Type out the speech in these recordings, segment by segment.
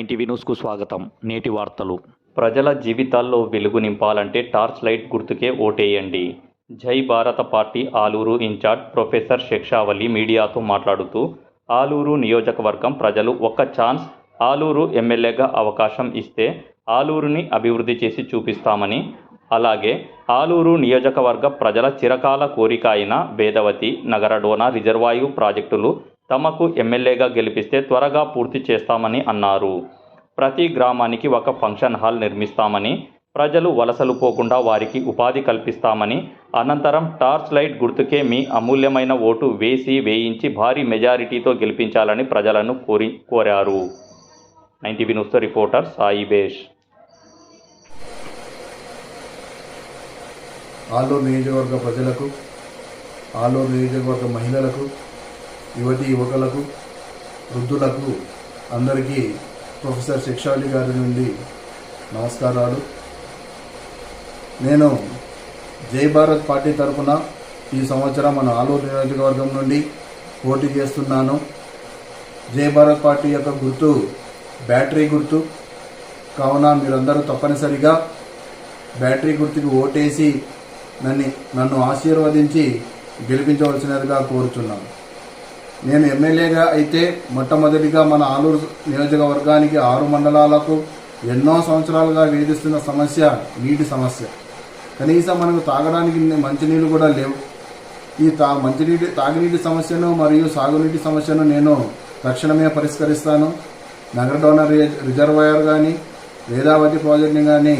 NTV న్యూస్కు స్వాగతం. నేటి వార్తలు. ప్రజల జీవితాల్లో వెలుగు నింపాలంటే టార్చ్ లైట్ గుర్తుకే ఓటేయండి. Jai Bharat party Aluru incharge professor Shikshavali మీడియాతో మాట్లాడుతూ ఆలూరు నియోజకవర్గం ప్రజలు ఒక్క ఛాన్స్ ఆలూరు ఎమ్మెల్యేగా అవకాశం ఇస్తే ఆలూరుని అభివృద్ధి చేసి చూపిస్తామని అలాగే ఆలూరు నియోజకవర్గ ప్రజల చిరకాల కోరిక అయిన వేదవతి నగరడోనా రిజర్వాయు ప్రాజెక్టులు తమకు ఎమ్మెల్యేగా గెలిపిస్తే త్వరగా పూర్తి చేస్తామని అన్నారు. ప్రతి గ్రామానికి ఒక ఫంక్షన్ హాల్ నిర్మిస్తామని ప్రజలు వలసలు పోకుండా వారికి ఉపాధి కల్పిస్తామని అనంతరం టార్చ్ లైట్ గుర్తుకే మీ అమూల్యమైన ఓటు వేసి వేయించి భారీ మెజారిటీతో గెలిపించాలని ప్రజలను కోరి కోరారు. Nine TV news reporter Sai బేష్. Aluru నియోజకవర్గ ప్రజలకు ఆలో నియోజకవర్గ మహిళలకు యువతి యువకులకు వృద్ధులకు అందరికీ ప్రొఫెసర్ శిక్షాలి గారి నుండి నమస్కారాలు. నేను జై భారత్ పార్టీ తరఫున ఈ సంవత్సరం మన ఆలూరు నియోజకవర్గం నుండి పోటీ చేస్తున్నాను. జై భారత్ పార్టీ యొక్క గుర్తు బ్యాటరీ గుర్తు. కావున మీరందరూ తప్పనిసరిగా బ్యాటరీ గుర్తుకి ఓటేసి నన్ను నన్ను ఆశీర్వదించి గెలిపించవలసినదిగా కోరుచున్నాను. నేను ఎమ్మెల్యేగా అయితే మొట్టమొదటిగా మన ఆలూరు నియోజకవర్గానికి ఆరు మండలాలకు ఎన్నో సంవత్సరాలుగా వేధిస్తున్న సమస్య నీటి సమస్య. కనీసం మనకు తాగడానికి మంచినీళ్ళు కూడా లేవు. ఈ తా మంచినీటి తాగునీటి సమస్యను మరియు సాగునీటి సమస్యను నేను తక్షణమే పరిష్కరిస్తాను. నగర డోనర్ రిజర్వాయర్ కానీ వేదావతి ప్రాజెక్ట్ని కానీ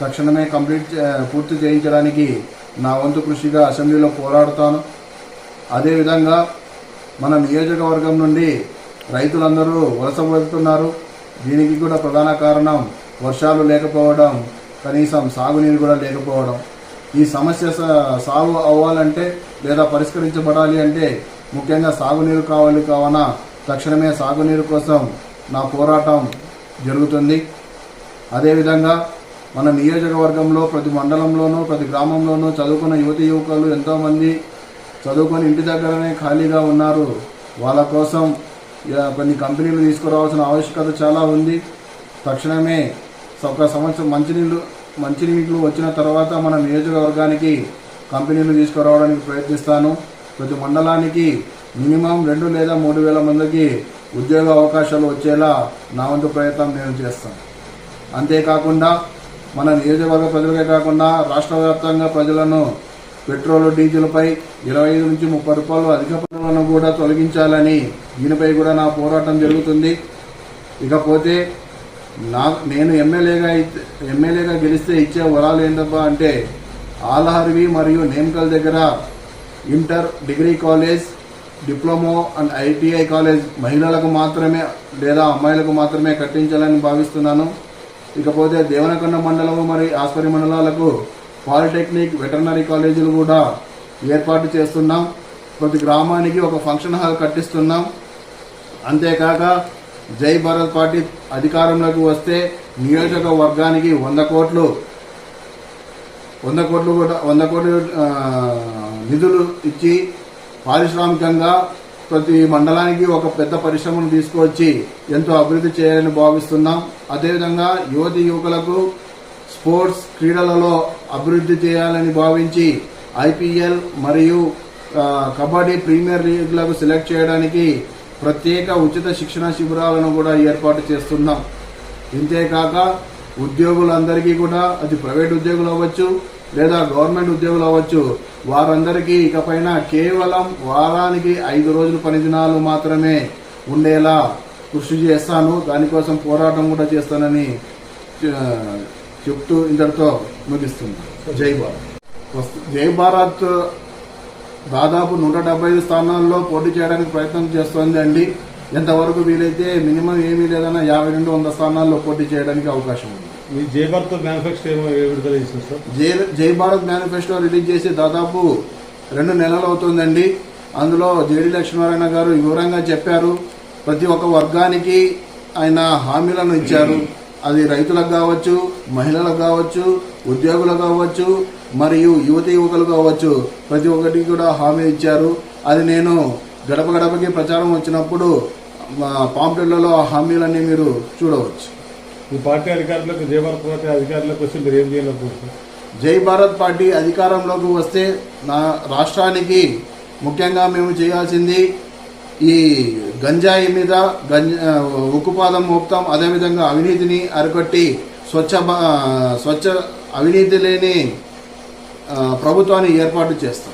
తక్షణమే కంప్లీట్ పూర్తి చేయించడానికి నా వంతు కృషిగా అసెంబ్లీలో పోరాడుతాను. అదేవిధంగా మన నియోజకవర్గం నుండి రైతులందరూ వలస వెళ్తున్నారు. దీనికి కూడా ప్రధాన కారణం వర్షాలు లేకపోవడం కనీసం సాగునీరు కూడా లేకపోవడం. ఈ సమస్య సాగు అవ్వాలంటే లేదా పరిష్కరించబడాలి అంటే ముఖ్యంగా సాగునీరు కావాలి కావున తక్షణమే సాగునీరు కోసం నా పోరాటం జరుగుతుంది. అదేవిధంగా మన నియోజకవర్గంలో ప్రతి మండలంలోనూ ప్రతి గ్రామంలోనూ చదువుకున్న యువతి యువకులు ఎంతోమంది చదువుకొని ఇంటి దగ్గరనే ఖాళీగా ఉన్నారు. వాళ్ళ కోసం కొన్ని కంపెనీలు తీసుకురావాల్సిన ఆవశ్యకత చాలా ఉంది. తక్షణమే ఒక సంవత్సరం మంచినీళ్ళు మంచినీళ్ళు వచ్చిన తర్వాత మన నియోజకవర్గానికి కంపెనీలు తీసుకురావడానికి ప్రయత్నిస్తాను. ప్రతి మండలానికి మినిమం రెండు లేదా మూడు వేల మందికి ఉద్యోగ అవకాశాలు వచ్చేలా నా వంతు ప్రయత్నం నేను చేస్తాను. అంతేకాకుండా మన నియోజకవర్గ ప్రజలకే కాకుండా రాష్ట్ర వ్యాప్తంగా ప్రజలను పెట్రోల్ డీజిల్పై ఇరవై ఐదు నుంచి ముప్పై రూపాయలు అధిక పన్నులను కూడా తొలగించాలని దీనిపై కూడా నా పోరాటం జరుగుతుంది. ఇకపోతే నా నేను ఎమ్మెల్యేగా అయితే ఎమ్మెల్యేగా గెలిస్తే ఇచ్చే వరాలు ఏంటబ్బా అంటే ఆలహర్వి మరియు నేమకల్ దగ్గర inter degree college diploma and ITI college మహిళలకు మాత్రమే లేదా అమ్మాయిలకు మాత్రమే కట్టించాలని భావిస్తున్నాను. ఇకపోతే దేవనకొండ మండలము మరియు ఆస్పరి మండలాలకు పాలిటెక్నిక్ వెటర్నరీ కాలేజీలు కూడా ఏర్పాటు చేస్తున్నాం. ప్రతి గ్రామానికి ఒక ఫంక్షన్ హాల్ కట్టిస్తున్నాం. అంతేకాక జై భారత్ పార్టీ అధికారంలోకి వస్తే నియోజకవర్గానికి వంద కోట్లు వంద కోట్లు కూడా వంద కోట్లు నిధులు ఇచ్చి పారిశ్రామికంగా ప్రతి మండలానికి ఒక పెద్ద పరిశ్రమను తీసుకువచ్చి ఎంతో అభివృద్ధి చేయాలని భావిస్తున్నాం. అదేవిధంగా యువతి యువకులకు స్పోర్ట్స్ క్రీడలలో అభివృద్ధి చేయాలని భావించి ఐపీఎల్ మరియు కబడ్డీ ప్రీమియర్ లీగ్లకు సెలెక్ట్ చేయడానికి ప్రత్యేక ఉచిత శిక్షణ శిబిరాలను కూడా ఏర్పాటు చేస్తున్నాం. ఇంతేకాక ఉద్యోగులందరికీ కూడా అది ప్రైవేట్ ఉద్యోగులు అవ్వచ్చు లేదా గవర్నమెంట్ ఉద్యోగులు అవ్వచ్చు వారందరికీ ఇకపైన కేవలం వారానికి ఐదు రోజులు పని దినాలు మాత్రమే ఉండేలా కృషి చేస్తాను. దానికోసం పోరాటం కూడా చేస్తానని చెప్తూ ఇంతటితో ముగిస్తున్నాను జై భారత్. జై భారత్ దాదాపు నూట డెబ్బై ఐదు స్థానాల్లో పోటీ చేయడానికి ప్రయత్నం చేస్తోంది అండి. ఎంతవరకు వీలైతే మినిమం ఏమీ లేదన్నా యాభై నుండి వంద స్థానాల్లో పోటీ చేయడానికి అవకాశం ఉంది. మీ జేబర్తో మ్యానుఫ్యాక్చర్ ఏమో విడుదల చేసింది సార్? జై జై భారత్ మేనిఫెస్టో రిలీజ్ చేసి దాదాపు రెండు నెలలు అవుతుందండి. అందులో జేడి లక్ష్మీనారాయణ గారు వివరంగా చెప్పారు. ప్రతి ఒక్క వర్గానికి ఆయన హామీలను ఇచ్చారు. అది రైతులకు కావచ్చు మహిళలకు కావచ్చు ఉద్యోగులకు కావచ్చు మరియు యువతి యువకులు కావచ్చు. ప్రతి ఒక్కరికి కూడా హామీ ఇచ్చారు. అది నేను గడప గడపకి ప్రచారం వచ్చినప్పుడు మా పాంప్లెట్లలో ఆ హామీలన్నీ మీరు చూడవచ్చు. ఈ పార్టీ అధికారులకు జయ భారత్ పార్టీ అధికారులకు వచ్చి మీరు ఏం చేయాలనుకుంటున్నారు జై భారత్ పార్టీ అధికారంలోకి వస్తే నా రాష్ట్రానికి ముఖ్యంగా మేము చేయాల్సింది ఈ గంజాయి మీద గం ఉక్కుపాదం మోపుతాం. అదేవిధంగా అవినీతిని అరికట్టి స్వచ్ఛ స్వచ్ఛ అవినీతి లేని ప్రభుత్వాన్ని ఏర్పాటు చేస్తాం.